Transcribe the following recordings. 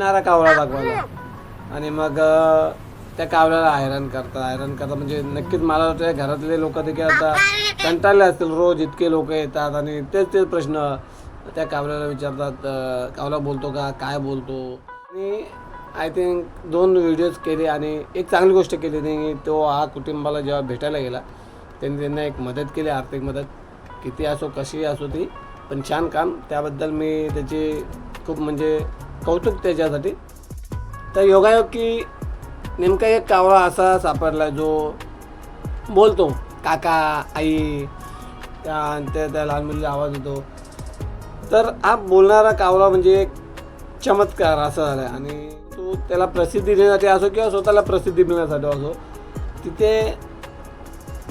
बोलणारा कावळा दाखवायला. आणि मग त्या कावळ्याला हैराण करतात. हैराण करतात म्हणजे नक्कीच मला वाटतं घरातले लोक देखील आता कंटाळले असतील. रोज इतके लोक येतात आणि तेच तेच प्रश्न त्या कावळ्याला विचारतात कावला कावळा बोलतो का? काय बोलतो? आणि आय थिंक दोन व्हिडिओज केले आणि एक चांगली गोष्ट केली त्यांनी तो हा कुटुंबाला जेव्हा भेटायला गेला त्यांनी त्यांना एक मदत केली आर्थिक मदत. किती असो कशी असो ती पण छान काम. त्याबद्दल मी त्याची खूप म्हणजे कौतुक त्याच्यासाठी. तर योगायोग की नेमका एक कावळा असा सापडला जो बोलतो काका आई त्या त्या लहान मुलीचा आवाज येतो. तर हा बोलणारा कावळा म्हणजे एक चमत्कार असं झाला आहे आणि तो त्याला प्रसिद्धी देण्यासाठी असो किंवा स्वतःला प्रसिद्धी मिळण्यासाठी असो तिथे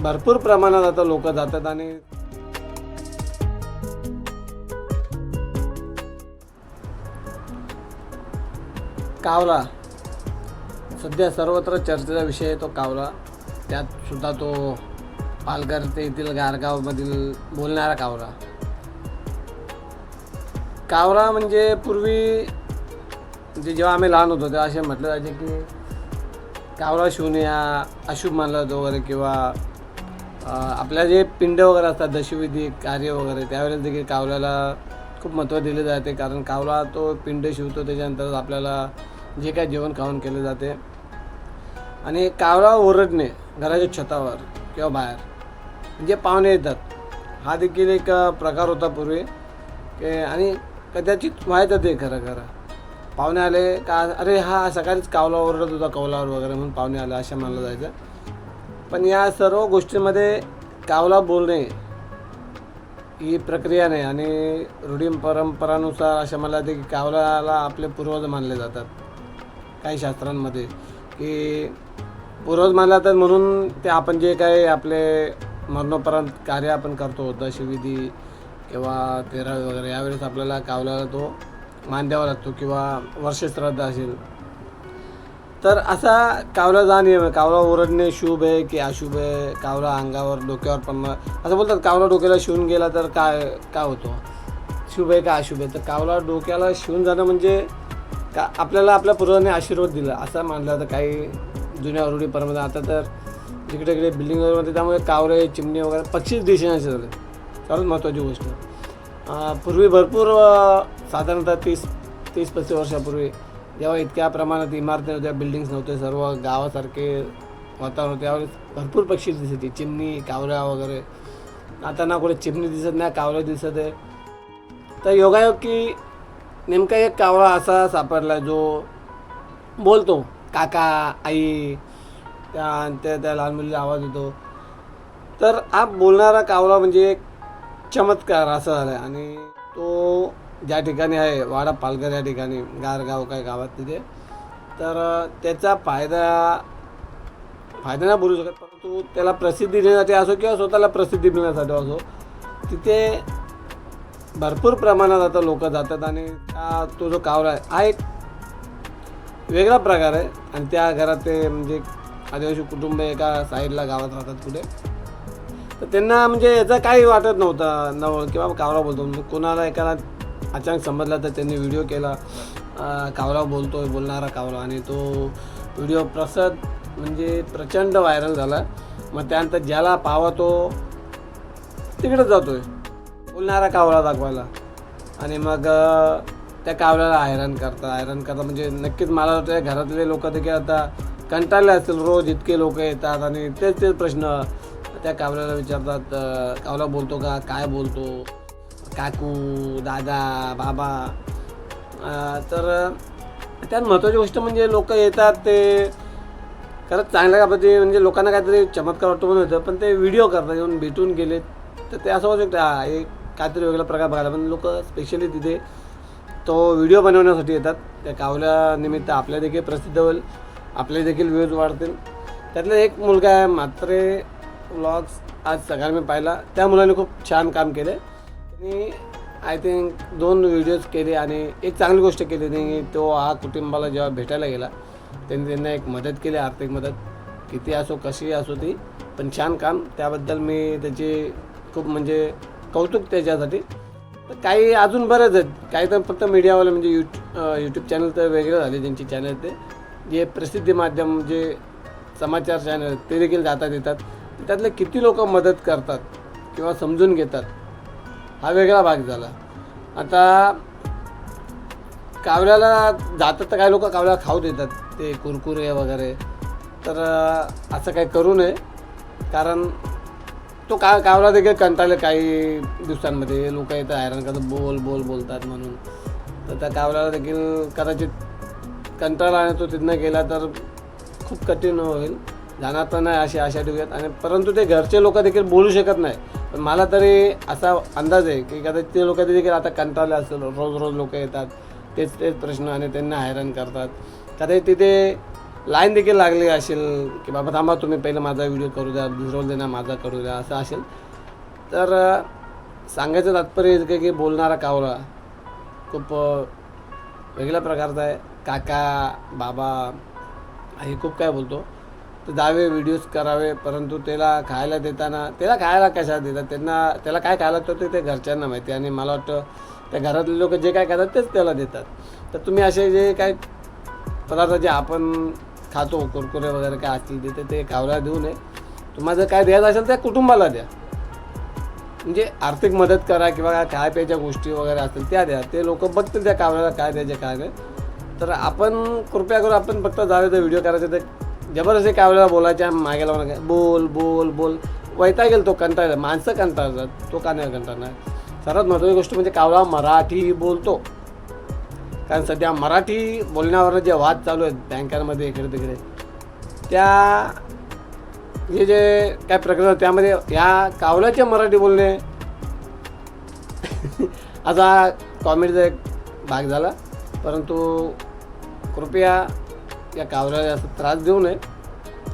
भरपूर प्रमाणात आता लोक जातात आणि कावला. सध्या सर्वत्र चर्चेचा विषय आहे तो कावला. त्यातसुद्धा तो पालघर ते येथील गारगावमधील बोलणारा कावला. कावरा म्हणजे पूर्वी जे जेव्हा आम्ही लहान होतो तेव्हा असे म्हटलं जायचे की कावरा शिवून या अशुभ मानला जातो वगैरे किंवा आपल्या जे पिंड वगैरे असतात दशविधी कार्य वगैरे त्यावेळेस देखील कावल्याला खूप महत्त्व दिले जाते. कारण कावला तो पिंड शिवतो त्याच्यानंतर आपल्याला जे काय जेवण खाऊन केले जाते. आणि कावळा ओरडणे घराच्या छतावर किंवा बाहेर म्हणजे पाहुणे येतात. हा देखील एक प्रकार होता पूर्वी. के आणि कदाचित व्हायचं ते खरं खरं. पाहुणे आले का अरे हा सकाळीच कावला ओरडत होता कौलावर वगैरे म्हणून पाहुणे आले असं मानलं जायचं. पण या सर्व गोष्टींमध्ये कावला बोलणे ही प्रक्रिया नाही आणि रूढी परंपरानुसार अशा मला जाते की कावलाला आपले पूर्वज मानले जातात. काही शास्त्रांमध्ये की पूर्वज मानले जातात म्हणून ते आपण जे काही आपले मरणोपरांत कार्य आपण करतो दशविधी किंवा तेरावी वगैरे यावेळेस आपल्याला कावल्याला तो मान द्यावा लागतो किंवा वर्षश्राद्ध असेल. तर असा कावला जा नियम आहे कावला ओरडणे शुभ आहे की अशुभ आहे? कावला अंगावर डोक्यावर पडणं असं बोलतात कावला डोक्याला शिवून गेला तर काय काय होतो? शुभ आहे का अशुभ आहे? तर कावला डोक्याला शिवून जाणं म्हणजे का आपल्याला आपल्या पूर्वाने आशीर्वाद दिला. असं मानलं तर काही जुन्या रूढी परंपरा. आता तर जिकडे तिकडे बिल्डिंग वगैरे त्यामुळे कावरे चिमणी वगैरे पक्षीच दिसेनाचे झाले. सर्वात महत्त्वाची गोष्ट. पूर्वी भरपूर साधारणतः तीस तीस पस्तीस वर्षापूर्वी जेव्हा इतक्या प्रमाणात इमारती नव्हत्या बिल्डिंग्स नव्हते सर्व गावासारखे वातावरण होते. त्यावेळेस भरपूर पक्षी दिसत होती. चिमणी कावऱ्या वगैरे. आता ना कुठे चिमणी दिसत नाही कावळे दिसत आहे. तर योगायोग की नेमका एक कावळा असा सापडला जो बोलतो काका आई. त्या त्या त्या लहान मुलीचा आवाज येतो. तर हा बोलणारा कावळा म्हणजे एक चमत्कार असं झाला आहे आणि तो ज्या ठिकाणी आहे वाडा पालघर या ठिकाणी गारगाव काय गावात तिथे. तर त्याचा फायदा फायदा नाही बोलू शकत परंतु त्याला प्रसिद्धी देण्यासाठी असो किंवा स्वतःला प्रसिद्धी मिळण्यासाठी असो तिथे भरपूर प्रमाणात आता लोक जातात आणि त्या तो जो कावरा आहे हा एक वेगळा प्रकार आहे. आणि त्या घरात ते म्हणजे आदिवासी कुटुंब एका साईडला गावात राहतात कुठे तर त्यांना म्हणजे याचा काही वाटत नव्हतं नव किंवा कावरा बोलतो. म्हणजे कोणाला एकाला अचानक समजला तर त्यांनी व्हिडिओ केला. कावला कावरा बोलतोय बोलणारा कावरा आणि तो व्हिडिओ प्रसद म्हणजे प्रचंड व्हायरल झाला. मग त्यानंतर ज्याला पावा तो तिकडे जातोय. बोलणारा कावळा दाखवायला. आणि मग त्या कावळ्याला हैराण करतात हैराण करतात म्हणजे नक्कीच मला वाटतं घरातले लोक देखील आता कंटाळले असतील. रोज इतके लोक येतात आणि तेच तेच प्रश्न त्या कावळ्याला विचारतात. कावला कावळा बोलतो का? काय बोलतो? काकू दादा बाबा. तर त्यात महत्त्वाची गोष्ट म्हणजे लोक येतात ते खरंच चांगल्या पद्धती म्हणजे, म्हणजे लोकांना काहीतरी चमत्कार वाटतो म्हणून होतं पण ते व्हिडिओ करतात येऊन भेटून गेले. तर ते असं होऊ शकतं हा एक काहीतरी वेगळा प्रकार बघायला पण लोक स्पेशली तिथे तो व्हिडिओ बनवण्यासाठी येतात. त्या कावल्यानिमित्त आपल्या देखील प्रसिद्ध होईल आपले देखील व्ह्यूज वाढतील. त्यातला एक मुलगा आहे मात्रे व्लॉग्स आज सकाळी मी पाहिला. त्या मुलाने खूप छान काम केले. त्यांनी आय थिंक दोन व्हिडिओज केले आणि एक चांगली गोष्ट केली त्यांनी तो हा कुटुंबाला जेव्हा भेटायला गेला त्यांनी त्यांना एक मदत केली आर्थिक मदत. किती असो कशी असो ती पण छान काम. त्याबद्दल मी त्याची खूप म्हणजे कौतुक त्याच्यासाठी. तर काही अजून बरेच आहेत काही तर फक्त मीडियावाले म्हणजे यूट्यू यूट्यूब चॅनल तर वेगळे झाले ज्यांची चॅनल ते. जे प्रसिद्धी माध्यम जे समाचार चॅनल ते देखील जातात येतात त्यातले किती लोक मदत करतात किंवा समजून घेतात हा वेगळा भाग झाला. आता कावल्याला जातात तर काही लोक कावल्याला खाऊ देतात ते कुरकुरे वगैरे. तर असं काही करू नये. कारण तो का कावला देखील कंटाळले काही दिवसांमध्ये. लोक येतं हैराण करतात बोल बोल बोलतात म्हणून. तर त्या कावल्याला देखील कदाचित कंटाळा आणि तो तिथनं गेला तर खूप कठीण होईल. जाणार तर नाही अशी आशा ठेवूयात. आणि परंतु ते घरचे लोक देखील बोलू शकत नाही. पण मला तरी असा अंदाज आहे की कदाचित ते लोक देखील आता कंटाळले असेल रोज रोज लोक येतात. तेच तेच प्रश्न आणि त्यांना हैराण करतात. कदाचित तिथे लाईन देखील लागली असेल की बाबा थांबा तुम्ही पहिलं माझा व्हिडिओ करू द्या दुसरं देणार माझा करू द्या असं असेल. तर सांगायचं तात्पर्य इतकं की बोलणारा कावरा खूप वेगळ्या प्रकारचा आहे. काका बाबा हे खूप काय बोलतो. तर जावे व्हिडिओज करावे परंतु त्याला खायला देताना त्याला खायला कशा देतात? त्यांना त्याला काय खायला तर ते ते घरच्यांना माहिती आणि मला वाटतं त्या घरातले लोक जे काय करतात तेच त्याला देतात. तर तुम्ही असे जे काय पदार्थ जे आपण खातो कुरकुरे वगैरे काय असतील तिथे ते खावला देऊ नये. तुम्हाला जर काय द्यायचं असेल तर कुटुंबाला द्या. म्हणजे आर्थिक मदत करा किंवा काय खाय प्यायच्या गोष्टी वगैरे असतील त्या द्या. ते लोक बघतील त्या कावऱ्याला काय द्यायचे काय नाही. तर आपण कृपया करून आपण फक्त जावे तर व्हिडिओ करायचे तर जबरदस्ती कावल्याला बोलायच्या मागे लावून काय बोल बोल बोल. वैता गेल तो कंटाळ माणसं कंटाळतात तो का नाही कंटाळणार? सर्वात महत्त्वाची गोष्ट म्हणजे कावळा मराठी बोलतो. कारण सध्या मराठी बोलण्यावर जे वाद चालू आहेत बँकांमध्ये इकडे तिकडे त्या हे जे काय प्रकरण त्यामध्ये या कावळ्याचे मराठी बोलणे असा कॉमेडीचा एक भाग झाला. परंतु कृपया या कावऱ्याला जास्त त्रास देऊ नये.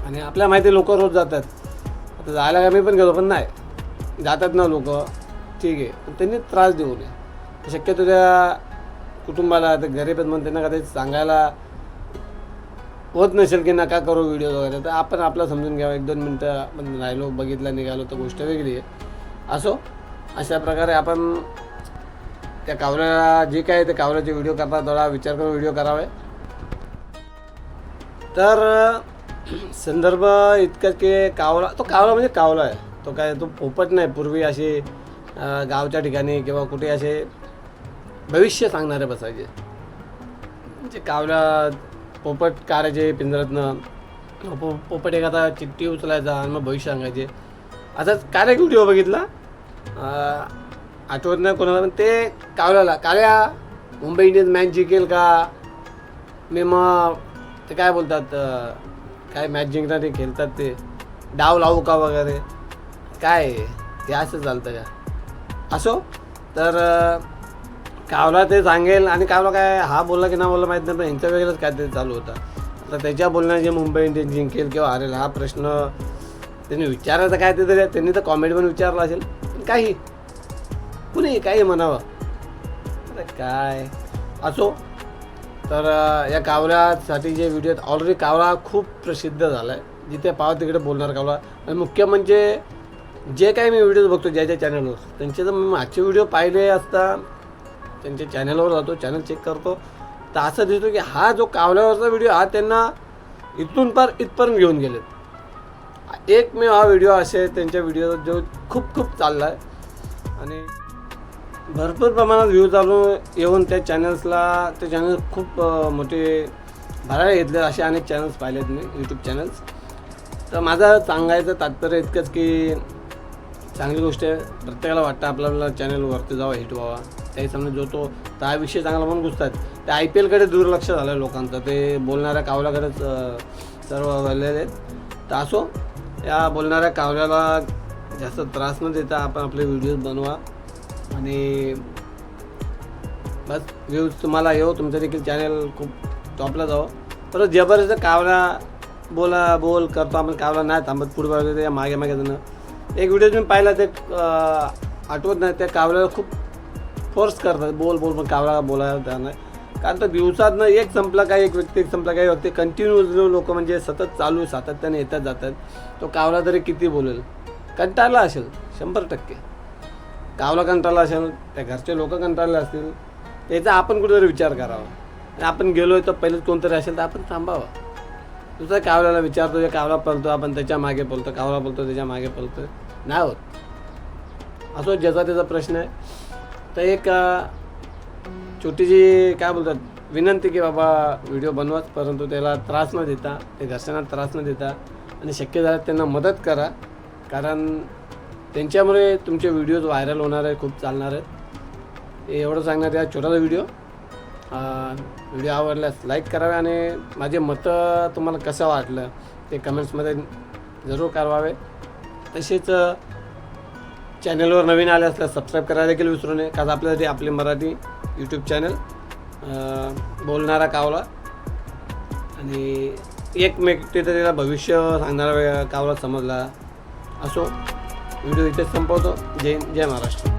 आणि आपल्या माहिती लोक रोज जातात. आता जायला का मी पण गेलो पण नाही. जातात ना लोक. ठीक आहे. पण त्यांनी त्रास देऊ नये. शक्यतो त्या कुटुंबाला ते गरीब आहेत म्हणून त्यांना कदाचित सांगायला होत नसेल की नका करू व्हिडिओ वगैरे तर आपण आपलं समजून घ्यावं. एक दोन मिनटं आपण राहिलो बघितलं निघालो तर गोष्ट वेगळी आहे. असो अशा प्रकारे आपण त्या कावऱ्याला जे काय ते कावऱ्याचे व्हिडिओ करतात थोडा विचार करून व्हिडिओ करावे. तर संदर्भ इतकं की कावला तो कावला म्हणजे कावला आहे. तो काय तो पोपट नाही. पूर्वी असे गावच्या ठिकाणी किंवा कुठे असे भविष्य सांगणारे बसायचे. म्हणजे कावला पोपट काढायचे पिंजरातनं पो पोपट एखादा चिठ्ठी उचलायचा आणि मग भविष्य सांगायचे. असाच काल एक व्हिडिओ बघितला? आठवत नाही कोणाला पण ते कावल्याला काळ्या मुंबई इंडियन्स मॅच जिंकेल का? मी मग ते काय बोलतात काय मॅच जिंकणार ते खेळतात ते. डाव लावू का वगैरे? काय? ते असं चालतं का? असो तर कावला ते सांगेल. आणि कावला काय हा बोलला की ना बोलला माहीत नाही पण यांच्या वेगळंच काहीतरी चालू होतं. आता त्याच्या बोलण्यात जे मुंबई इंडियन्स जिंकेल किंवा हरेल हा प्रश्न त्यांनी विचारायचा काय ते तरी त्यांनी तर कॉमेडी पण विचारला असेल. पण काही. कुणी काही म्हणावं. अरे काय? असो तर या कावऱ्यासाठी जे व्हिडिओ आहेत ऑलरेडी कावळा खूप प्रसिद्ध झाला आहे जिथे पाव तिकडे बोलणार कावळा. आणि मुख्य म्हणजे जे काही मी व्हिडिओ बघतो ज्या ज्या चॅनलवर त्यांचे जर मी मागचे व्हिडिओ पाहिले असता त्यांच्या चॅनलवर जातो चॅनल चेक करतो तर असं दिसतो की हा जो कावल्यावरचा व्हिडिओ हा त्यांना इथून पार इथपर्यंत घेऊन गेलेत. एकमेव हा व्हिडिओ असे त्यांच्या व्हिडिओ जो खूप खूप चालला आहे आणि भरपूर प्रमाणात व्ह्यू चालू येऊन त्या चॅनल्सला ते चॅनल खूप मोठे भरायला घेतले असे अनेक चॅनल्स पाहिलेत मी यूट्यूब चॅनल्स तर माझं सांगायचं तात्पर्य इतकंच की चांगली गोष्ट आहे. प्रत्येकाला वाटतं आपल्या आपल्याला चॅनलवरती जावा जावं हिट व्हावा. त्याही समजा जो तो तर हा विषय चांगला म्हणून घुसतात. ते आय पी एलकडे दुर्लक्ष झालं आहे लोकांचं. ते बोलणाऱ्या कावल्याकडेच सर्व वळलेले आहेत. तर असो या बोलणाऱ्या कावल्याला जास्त त्रास न देता आपण आपले व्हिडिओज बनवा. आणि बस व्ह्यूज तुम्हाला येऊ. तुमचं देखील चॅनल खूप टॉपला जावं. परत जबरदस्त कावला बोला बोल करतो आपण. कावला नाही थांबत पुढे बघतो त्या मागे मागे जाणं. एक व्हिडिओ तुम्ही पाहिला ते आठवत नाही त्या कावल्याला खूप फोर्स करतात. बोल बोल पण कावला बोलायला त्या नाही. कारण तर दिवसातनं एक संपला काय एक व्यक्ती एक संपला काही व्यक्ती कंटिन्यू लोक म्हणजे सतत चालू सातत्याने येतात जातात. तो कावला तरी किती बोलेल? कंटाळला असेल शंभर टक्के. गावला कंटाळला असेल त्या घरचे लोक कंटाळले असतील त्याचा आपण कुठेतरी विचार करावा. आणि आपण गेलो तर पहिलेच कोणतरी असेल तर आपण थांबावं. दुसऱ्या कावल्याला विचारतो जे कावला पळतो आपण त्याच्यामागे पळतो कावला पळतो त्याच्यामागे पळतो. नाही होत. असो ज्याचा त्याचा प्रश्न आहे. तर एक छोटीशी काय बोलतात विनंती की बाबा व्हिडिओ बनवाच परंतु त्याला त्रास न देता ते घरच्यांना त्रास न देता आणि शक्य झाल्यास त्यांना मदत करा. कारण त्यांच्यामुळे तुमचे व्हिडिओज व्हायरल होणार आहे खूप चालणार आहेत. एवढं सांगणार या छोटासा व्हिडिओ व्हिडिओ आवडल्यास लाईक करावे आणि माझे मतं तुम्हाला कसं वाटलं ते कमेंट्समध्ये जरूर कळवावे तसेच चॅनलवर नवीन आले असल्यास सबस्क्राईब करायला देखील विसरू नये कारण आपल्यासाठी आपले मराठी यूट्यूब चॅनल बोलणारा कावला. आणि एक त्याला भविष्य सांगणारा कावला समजला असो. व्हिडिओ इथेच संपवतो. जय जय महाराष्ट्र.